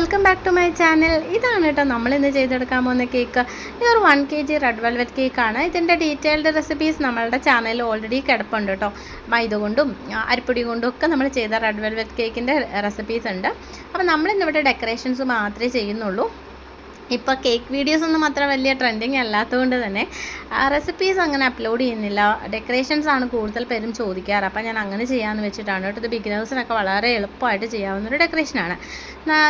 Welcome back to my channel. ഇതാണ് കേട്ടോ നമ്മൾ ഇന്ന് ചെയ്തെടുക്കാൻ പോകുന്ന കേക്ക്. ഇതൊരു one K G red velvet കേക്കാണ് ഇതിന്റെ ഡീറ്റെയിൽഡ് റെസിപ്പീസ് നമ്മളുടെ ചാനലിൽ ഓൾറെഡി കിടപ്പുണ്ട് കേട്ടോ. മൈദ കൊണ്ടും അരിപ്പൊടി കൊണ്ടും ഒക്കെ നമ്മൾ ചെയ്ത റെഡ് വെൽവെറ്റ് കേക്കിന്റെ റെസിപ്പീസ് ഉണ്ട്. അപ്പോൾ നമ്മളിന്നിവിടെ ഡെക്കറേഷൻസ് മാത്രമേ ചെയ്യുന്നുള്ളൂ. ഇപ്പോൾ കേക്ക് വീഡിയോസ് ഒന്നും അത്ര വലിയ ട്രെൻഡിങ് അല്ലാത്തതുകൊണ്ട് തന്നെ റെസിപ്പീസ് അങ്ങനെ അപ്ലോഡ് ചെയ്യുന്നില്ല. ഡെക്കറേഷൻസ് ആണ് കൂടുതൽ പേരും ചോദിക്കാറ്. അപ്പോൾ ഞാൻ അങ്ങനെ ചെയ്യാമെന്ന് വെച്ചിട്ടാണ് കേട്ടോ. ഇത് ബിഗിനേഴ്സിനൊക്കെ വളരെ എളുപ്പമായിട്ട് ചെയ്യാവുന്നൊരു ഡെക്കറേഷനാണ്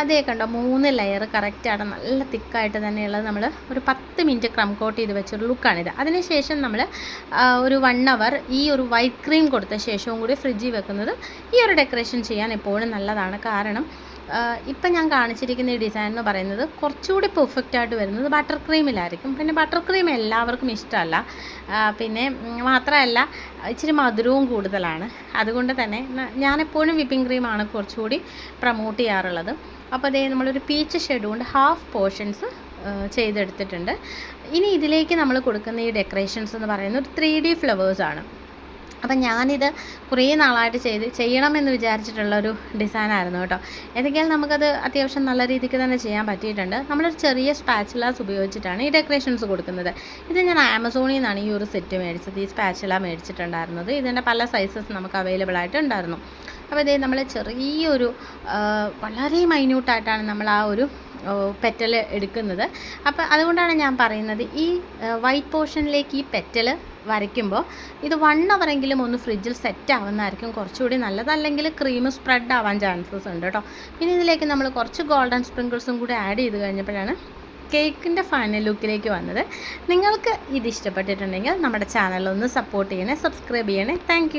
അതേ കണ്ടോ മൂന്ന് ലെയർ കറക്റ്റായിട്ട് നല്ല തിക്കായിട്ട് തന്നെയുള്ളത് നമ്മൾ ഒരു പത്ത് മിനിറ്റ് ക്രം കോട്ട് ചെയ്ത് വെച്ചൊരു ലുക്കാണിത് അതിനുശേഷം നമ്മൾ ഒരു വൺ അവർ ഈ ഒരു വൈറ്റ് ക്രീം കൊടുത്ത ശേഷവും കൂടി ഫ്രിഡ്ജിൽ വെക്കുന്നത് ഈ ഒരു ഡെക്കറേഷൻ ചെയ്യാൻ എപ്പോഴും നല്ലതാണ്. കാരണം ഇപ്പം ഞാൻ കാണിച്ചിരിക്കുന്ന ഈ ഡിസൈൻ എന്ന് പറയുന്നത് കുറച്ചുകൂടി പെർഫെക്റ്റ് ആയിട്ട് വരുന്നത് ബട്ടർ ക്രീമിലായിരിക്കും പിന്നെ ബട്ടർ ക്രീം എല്ലാവർക്കും ഇഷ്ടമല്ല. പിന്നെ മാത്രമല്ല ഇച്ചിരി മധുരവും കൂടുതലാണ്. അതുകൊണ്ട് തന്നെ ഞാനെപ്പോഴും വിപ്പിംഗ് ക്രീമാണ് കുറച്ചുകൂടി പ്രൊമോട്ട് ചെയ്യാറുള്ളത്. അപ്പോൾ അതേ നമ്മളൊരു പീച്ച് ഷെഡ് കൊണ്ട് ഹാഫ് പോർഷൻസ് ചെയ്തെടുത്തിട്ടുണ്ട്. ഇനി ഇതിലേക്ക് നമ്മൾ കൊടുക്കുന്ന ഈ ഡെക്കറേഷൻസ് എന്ന് പറയുന്നത് ഒരു ത്രീ ഡി ഫ്ലവേഴ്സാണ് അപ്പം ഞാനിത് കുറേ നാളായിട്ട് ചെയ്ത് ചെയ്യണമെന്ന് വിചാരിച്ചിട്ടുള്ള ഒരു ഡിസൈനായിരുന്നു കേട്ടോ. എന്തൊക്കെയാലും നമുക്കത് അത്യാവശ്യം നല്ല രീതിക്ക് തന്നെ ചെയ്യാൻ പറ്റിയിട്ടുണ്ട്. നമ്മളൊരു ചെറിയ സ്പാച്ചുലാസ് ഉപയോഗിച്ചിട്ടാണ് ഈ ഡെക്കറേഷൻസ് കൊടുക്കുന്നത്. ഇത് ഞാൻ ആമസോണിൽ നിന്നാണ് ഈ ഒരു സെറ്റ് മേടിച്ചത്. ഈ സ്പാച്ചുല മേടിച്ചിട്ടുണ്ടായിരുന്നത്. ഇതിന്റെ പല സൈസസ് നമുക്ക് അവൈലബിൾ ആയിട്ടുണ്ടായിരുന്നു അപ്പോൾ ഇതേ നമ്മൾ ചെറിയൊരു വളരെ മൈന്യൂട്ടായിട്ടാണ് നമ്മൾ ആ ഒരു പെറ്റൽ എടുക്കുന്നത്. അപ്പോൾ അതുകൊണ്ടാണ് ഞാൻ പറയുന്നത് ഈ വൈറ്റ് പോർഷനിലേക്ക് ഈ പെറ്റൽ വരയ്ക്കുമ്പോൾ ഇത് വൺ അവറെങ്കിലും ഒന്ന് ഫ്രിഡ്ജിൽ സെറ്റ് ആവുന്നതായിരിക്കും. കുറച്ചുകൂടി നല്ലതല്ലെങ്കിൽ ക്രീം സ്പ്രെഡ് ആവാൻ ചാൻസസ് ഉണ്ട് കേട്ടോ പിന്നെ ഇതിലേക്ക് നമ്മൾ കുറച്ച് ഗോൾഡൻ സ്പ്രിങ്കിൾസും കൂടി ആഡ് ചെയ്ത് കഴിഞ്ഞപ്പോഴാണ് കേക്കിന്റെ ഫൈനൽ ലുക്കിലേക്ക് വന്നത്. നിങ്ങൾക്ക് ഇത് ഇഷ്ടപ്പെട്ടിട്ടുണ്ടെങ്കിൽ നമ്മുടെ ചാനലൊന്ന് സപ്പോർട്ട് ചെയ്യണേ സബ്സ്ക്രൈബ് ചെയ്യണേ. താങ്ക്